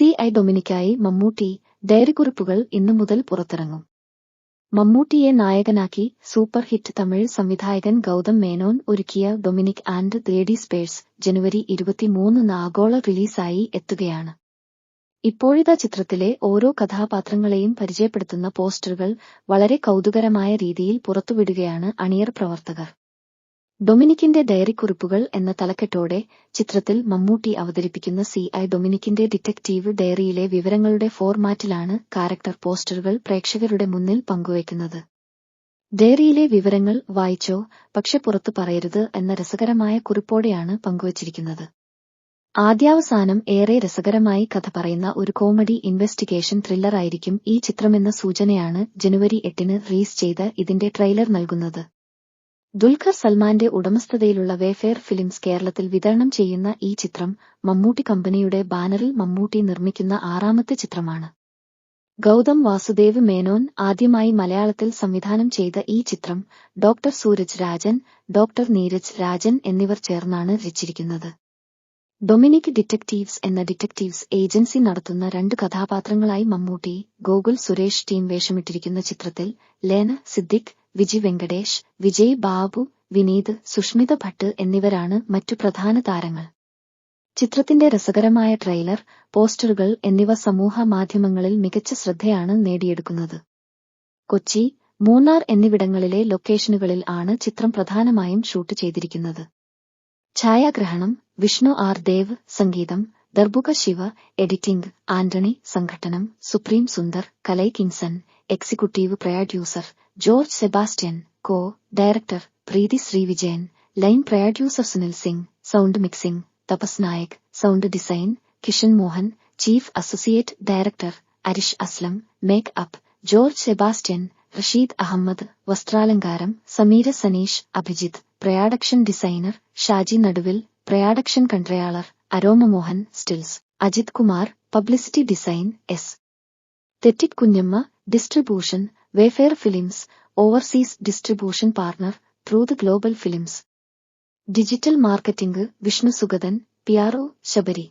C I ഡൊമിനിക്കായി Mammootty ഡയറിക്കുറിപ്പുകൾ ഇന്നു മുതൽ പുറത്തിറങ്ങും. മമ്മൂട്ടിയെ നായകനാക്കി സൂപ്പർ ഹിറ്റ് തമിഴ് സംവിധായകൻ ഗൗതം മേനോൻ ഒരുക്കിയ ഡൊമിനിക് ആൻഡ് ലേഡി സ്പേഴ്സ് ജനുവരി ഇരുപത്തിമൂന്നിന് ആഗോള റിലീസായി എത്തുകയാണ്. ഇപ്പോഴിതാ ചിത്രത്തിലെ ഓരോ കഥാപാത്രങ്ങളെയും പരിചയപ്പെടുത്തുന്ന പോസ്റ്ററുകൾ വളരെ കൗതുകരമായ രീതിയിൽ പുറത്തുവിടുകയാണ് അണിയർ പ്രവർത്തകർ. ഡൊമിനിക്കിന്റെ ഡയറിക്കുറിപ്പുകൾ എന്ന തലക്കെട്ടോടെ ചിത്രത്തിൽ മമ്മൂട്ടി അവതരിപ്പിക്കുന്ന സി ഐ ഡൊമിനിക്കിന്റെ ഡിറ്റക്റ്റീവ് ഡയറിയിലെ വിവരങ്ങളുടെ ഫോർമാറ്റിലാണ് കാരക്ടർ പോസ്റ്ററുകൾ പ്രേക്ഷകരുടെ മുന്നിൽ പങ്കുവയ്ക്കുന്നത്. ഡയറിയിലെ വിവരങ്ങൾ വായിച്ചോ പക്ഷെ പുറത്തു പറയരുത് എന്ന രസകരമായ കുറിപ്പോടെയാണ് പങ്കുവച്ചിരിക്കുന്നത്. ആദ്യാവസാനം ഏറെ രസകരമായി കഥ പറയുന്ന ഒരു കോമഡി ഇൻവെസ്റ്റിഗേഷൻ ത്രില്ലറായിരിക്കും ഈ ചിത്രമെന്ന സൂചനയാണ് ജനുവരി എട്ടിന് റിലീസ് ചെയ്ത ഇതിന്റെ ട്രെയിലർ നൽകുന്നത്. ദുൽഖർ സൽമാന്റെ ഉടമസ്ഥതയിലുള്ള വേഫെയർ ഫിലിംസ് കേരളത്തിൽ വിതരണം ചെയ്യുന്ന ഈ ചിത്രം മമ്മൂട്ടി കമ്പനിയുടെ ബാനറിൽ മമ്മൂട്ടി നിർമ്മിക്കുന്ന ആറാമത്തെ ചിത്രമാണ്. ഗൗതം വാസുദേവ് മേനോൻ ആദ്യമായി മലയാളത്തിൽ സംവിധാനം ചെയ്ത ഈ ചിത്രം ഡോക്ടർ സൂരജ് രാജൻ ഡോക്ടർ നീരജ് രാജൻ എന്നിവർ ചേർന്നാണ് രചിച്ചിരിക്കുന്നത്. ഡൊമിനിക് ഡിറ്റക്റ്റീവ്സ് എന്ന ഡിറ്റക്റ്റീവ്സ് ഏജൻസി നടത്തുന്ന രണ്ട് കഥാപാത്രങ്ങളായി മമ്മൂട്ടി ഗോകുൽ സുരേഷ് ടീം വേഷമിട്ടിരിക്കുന്ന ചിത്രത്തിൽ ലേന സിദ്ദിഖ് വിജി വെങ്കടേഷ് വിജയ് ബാബു വിനീത് സുഷ്മിത ഭട്ട് എന്നിവരാണ് മറ്റു പ്രധാന താരങ്ങൾ. ചിത്രത്തിന്റെ രസകരമായ ട്രെയിലർ പോസ്റ്ററുകൾ എന്നിവ സമൂഹ മാധ്യമങ്ങളിൽ മികച്ച ശ്രദ്ധയാണ് നേടിയെടുക്കുന്നത്. കൊച്ചി മൂന്നാർ എന്നിവിടങ്ങളിലെ ലൊക്കേഷനുകളിൽ ആണ് ചിത്രം പ്രധാനമായും ഷൂട്ട് ചെയ്തിരിക്കുന്നത്. ഛായാഗ്രഹണം വിഷ്ണു ആർ ദേവ് സംഗീതം Darbuka Siva editing Antony സംഘടനം Supreme Sundar Kalai Kingson executive producer George Sebastian co director Preethi Sreevijayan line producer Sunil Singh sound mixing Tapas Nayak sound design Kishan Mohan chief associate director Arish Aslam make up George Sebastian Rasheed Ahammed വസ്ത്രാലങ്കാരം Sameera Saneesh Abhijith production designer Shaji Naduvil production controller Aroma Mohan stills Ajith Kumar publicity design aesthetic Kunjamma distribution Wayfarer films overseas distribution partner through the global films. Digital marketing Vishnu Sugathan PRO Sabari.